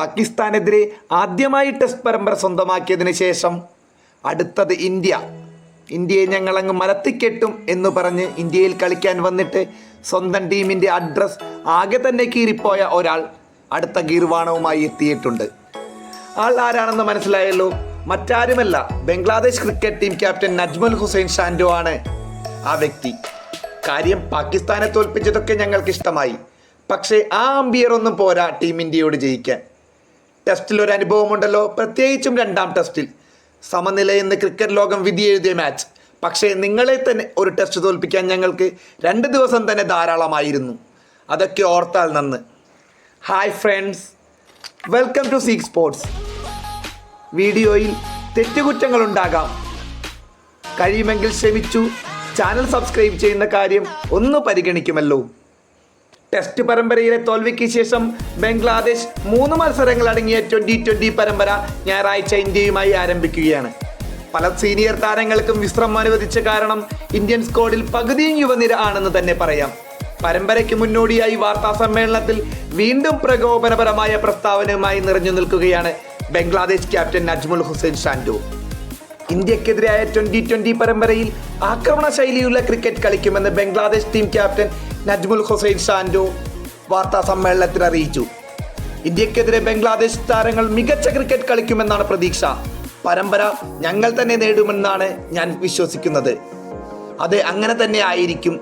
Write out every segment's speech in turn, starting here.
പാകിസ്ഥാനെതിരെ ആദ്യമായി ടെസ്റ്റ് പരമ്പര സ്വന്തമാക്കിയതിന് ശേഷം അടുത്തത് ഇന്ത്യ. ഇന്ത്യയെ ഞങ്ങളങ്ങ് മലത്തിക്കെട്ടും എന്ന് പറഞ്ഞ് ഇന്ത്യയിൽ കളിക്കാൻ വന്നിട്ട് സ്വന്തം ടീമിന്റെ അഡ്രസ് ആകെ തന്നെ കീറിപ്പോയ ഒരാൾ അടുത്ത ഗീർവാണവുമായി എത്തിയിട്ടുണ്ട്. ആൾ ആരാണെന്ന് മനസ്സിലായല്ലോ? മറ്റാരുമല്ല. Bangladesh cricket team captain Najmul Hossain Shanto ആണ് ആ വ്യക്തി. കാര്യം പാകിസ്ഥാനെ തോൽപ്പിച്ചതൊക്കെ ഞങ്ങൾക്ക് ഇഷ്ടമായി. പക്ഷേ ആ അമ്പിയർ ഒന്നും പോരാ ടീം ഇന്ത്യയോട് ജയിക്കാൻ. ടെസ്റ്റിൽ ഒരു അനുഭവമുണ്ടല്ലോ. പ്രത്യേകിച്ചും രണ്ടാം ടെസ്റ്റിൽ. സമനില എന്ന് ക്രിക്കറ്റ് ലോകം വിധി എഴുതിയ മാച്ച്. പക്ഷേ നിങ്ങളെ തന്നെ ഒരു ടെസ്റ്റ് തോൽപ്പിക്കാൻ ഞങ്ങൾക്ക് രണ്ട് ദിവസം തന്നെ ധാരാളമായിരുന്നു. അതൊക്കെ ഓർത്താൽ നന്ന്. Hi friends welcome to seek sports വീഡിയോയിൽ തെറ്റുകുറ്റങ്ങളുണ്ടാകാം കഴിയുമെങ്കിൽ ക്ഷമിച്ചു. ചാനൽ സബ്സ്ക്രൈബ് ചെയ്യുന്ന കാര്യം ഒന്ന് പരിഗണിക്കുമല്ലോ. ടെസ്റ്റ് പരമ്പരയിലെ തോൽവിക്ക് ശേഷം ബംഗ്ലാദേശ് മൂന്ന് മത്സരങ്ങൾ അടങ്ങിയ ട്വന്റി ട്വന്റി പരമ്പര ഞായറാഴ്ച ഇന്ത്യയുമായി ആരംഭിക്കുകയാണ്. പല സീനിയർ താരങ്ങൾക്കും വിശ്രമം അനുവദിച്ച കാരണം ഇന്ത്യൻ സ്ക്വാഡിൽ പകുതിയും യുവനിര ആണെന്ന് തന്നെ പറയാം. പരമ്പരയ്ക്ക് മുന്നോടിയായി വാർത്താ സമ്മേളനത്തിൽ വീണ്ടും പ്രകോപനപരമായ പ്രസ്താവനയുമായി നിറഞ്ഞു നിൽക്കുകയാണ് ബംഗ്ലാദേശ് ക്യാപ്റ്റൻ നജ്മുൽ ഹുസൈൻ ഷാൻഡു. ഇന്ത്യക്കെതിരായ ട്വന്റി ട്വന്റി പരമ്പരയിൽ ആക്രമണ ശൈലിയുള്ള ക്രിക്കറ്റ് കളിക്കുമെന്ന് ബംഗ്ലാദേശ് ടീം ക്യാപ്റ്റൻ നജ്മുൽ ഹുസൈൻ സാൻഡു വാർത്താ സമ്മേളനത്തിൽ അറിയിച്ചു. ഇന്ത്യക്കെതിരെ ബംഗ്ലാദേശ് താരങ്ങൾ മികച്ച ക്രിക്കറ്റ് കളിക്കുമെന്നാണ് പ്രതീക്ഷ. പരമ്പര ഞങ്ങൾ തന്നെ നേടുമെന്നാണ് ഞാൻ വിശ്വസിക്കുന്നത്. അത് അങ്ങനെ തന്നെ ആയിരിക്കും.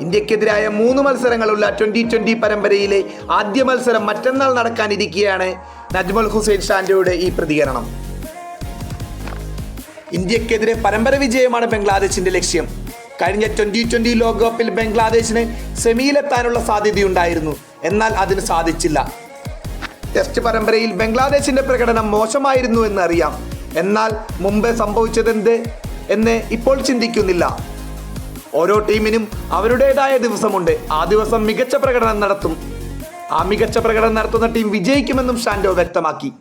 ഇന്ത്യക്കെതിരായ മൂന്ന് മത്സരങ്ങളുള്ള ട്വന്റി ട്വന്റി പരമ്പരയിലെ ആദ്യ മത്സരം മറ്റന്നാൾ നടക്കാനിരിക്കെയാണ് നജ്മൽ ഹുസൈൻ ഷാൻഡോയുടെ ഈ പ്രതികരണം. ഇന്ത്യക്കെതിരെ പരമ്പര വിജയമാണ് ബംഗ്ലാദേശിന്റെ ലക്ഷ്യം. കഴിഞ്ഞ ട്വന്റി ട്വന്റി ലോകകപ്പിൽ ബംഗ്ലാദേശിന് സെമിയിലെത്താനുള്ള സാധ്യതയുണ്ടായിരുന്നു. എന്നാൽ അതിന് സാധിച്ചില്ല. ടെസ്റ്റ് പരമ്പരയിൽ ബംഗ്ലാദേശിന്റെ പ്രകടനം മോശമായിരുന്നു എന്നറിയാം. എന്നാൽ മുമ്പ് സംഭവിച്ചതെന്ത് എന്ന് ഇപ്പോൾ ചിന്തിക്കുന്നില്ല. ഓരോ ടീമിനും അവരുടേതായ ദിവസമുണ്ട്. ആ ദിവസം മികച്ച പ്രകടനം നടത്തും. ആ മികച്ച പ്രകടനം നടത്തുന്ന ടീം വിജയിക്കുമെന്നും ഷാൻഡോ വ്യക്തമാക്കി.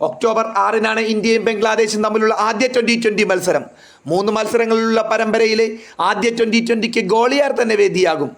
ഒക്ടോബർ ആറിനാണ് ഇന്ത്യയും ബംഗ്ലാദേശും തമ്മിലുള്ള ആദ്യ ട്വന്റി ട്വന്റി മത്സരം. മൂന്ന് മത്സരങ്ങളിലുള്ള പരമ്പരയിലെ ആദ്യ ട്വന്റി ട്വന്റിക്ക് ഗോളിയാർ തന്നെ വേദിയാകും.